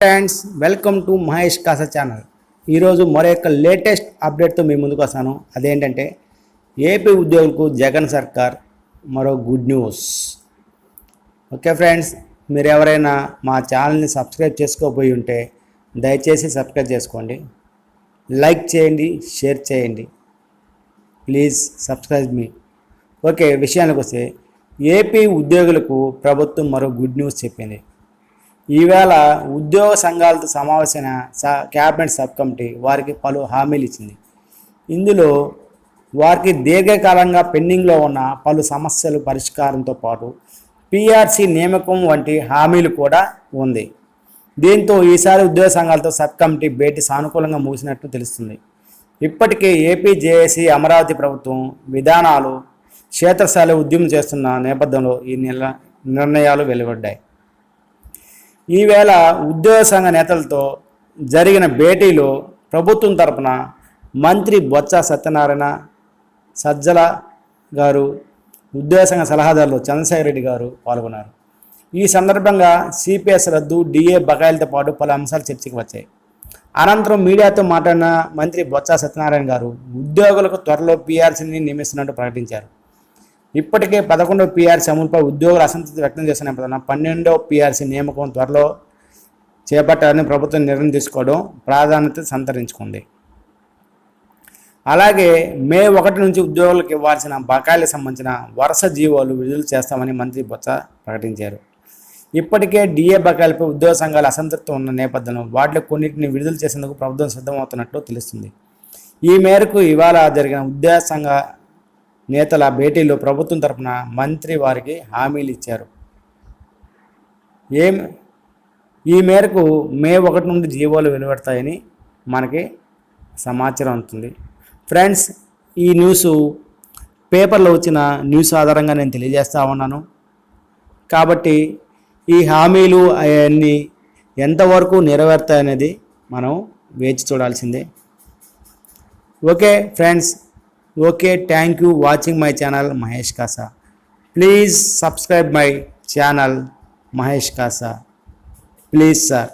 Friends welcome to Mahesh Kasa channel. ఈరోజు మరో యొక్క లేటెస్ట్ అప్డేట్తో మీ ముందుకు వస్తాను. అదేంటంటే ఏపీ ఉద్యోగులకు జగన్ సర్కార్ మరో గుడ్ న్యూస్. ఓకే ఫ్రెండ్స్ మీరు ఎవరైనా మా ఛానల్ని సబ్స్క్రైబ్ చేసుకోపోయి ఉంటే దయచేసి సబ్స్క్రైబ్ చేసుకోండి. లైక్ చేయండి షేర్ చేయండి. ప్లీజ్ సబ్స్క్రైబ్ మీ. ఓకే విషయానికి వస్తే ఏపీ ఉద్యోగులకు ప్రభుత్వం మరో గుడ్ న్యూస్ చెప్పింది. ఈవేళ ఉద్యోగ సంఘాలతో సమావేశమైన క్యాబినెట్ సబ్ కమిటీ వారికి పలు హామీలు ఇచ్చింది. ఇందులో వారికి దీర్ఘకాలంగా పెండింగ్లో ఉన్న పలు సమస్యలు పరిష్కారంతో పాటు పిఆర్సి నియామకం వంటి హామీలు కూడా ఉంది. దీంతో ఈసారి ఉద్యోగ సంఘాలతో సబ్ కమిటీ భేటీ సానుకూలంగా ముగిసినట్లు తెలుస్తుంది. ఇప్పటికే ఏపీ జేఏసీ అమరావతి ప్రభుత్వం విధానాలు క్షేత్రస్థాయిలో ఉద్యమం చేస్తున్న నేపథ్యంలో ఈ నిల నిర్ణయాలు వెలువడ్డాయి. ఈవేళ ఉద్యోగ సంఘ నేతలతో జరిగిన భేటీలో ప్రభుత్వం తరపున మంత్రి బొత్స సత్యనారాయణ సజ్జల గారు ఉద్యోగ సంఘ సలహాదారులు చంద్రశేఖర్ రెడ్డి గారు పాల్గొన్నారు. ఈ సందర్భంగా సిపిఎస్ రద్దు డిఏ బకాయిలతో పాటు పలు అంశాలు చర్చకు వచ్చాయి. అనంతరం మీడియాతో మాట్లాడిన మంత్రి బొత్స సత్యనారాయణ గారు ఉద్యోగులకు త్వరలో పీఆర్సీని నియమిస్తున్నట్టు ప్రకటించారు. ఇప్పటికే పదకొండవ పీఆర్సీ అమలుపై ఉద్యోగులు అసంతృప్తి వ్యక్తం చేసిన నేపథ్యంలో పన్నెండవ పీఆర్సీ నియామకం త్వరలో చేపట్టాలని ప్రభుత్వం నిర్ణయం తీసుకోవడం ప్రాధాన్యత సంతరించుకుంది. అలాగే మే ఒకటి నుంచి ఉద్యోగులకు ఇవ్వాల్సిన బకాయిలకు సంబంధించిన వరుస జీవోలు విడుదల చేస్తామని మంత్రి బొత్స ప్రకటించారు. ఇప్పటికే డిఏ బకాయిలపై ఉద్యోగ సంఘాలు అసంతృప్తి ఉన్న నేపథ్యంలో వాటిలో కొన్నింటిని విడుదల చేసేందుకు ప్రభుత్వం సిద్ధమవుతున్నట్లు తెలుస్తుంది. ఈ మేరకు ఇవాళ జరిగిన ఉద్యోగ సంఘ నేతల భేటీలో ప్రభుత్వం తరపున మంత్రి వారికి హామీలు ఇచ్చారు. ఏం ఈ మేరకు మే ఒకటి నుండి జీవోలు వెలువడతాయని మనకి సమాచారం అందుతుంది. ఫ్రెండ్స్ ఈ న్యూస్ పేపర్లో వచ్చిన న్యూస్ ఆధారంగా నేను తెలియజేస్తా ఉన్నాను. కాబట్టి ఈ హామీలు అవన్నీ ఎంతవరకు నెరవేరుతాయనేది మనం వేచి చూడాల్సిందే. Okay friends. Okay thank you watching my channel Mahesh Kasa please subscribe my channel Mahesh Kasa please sir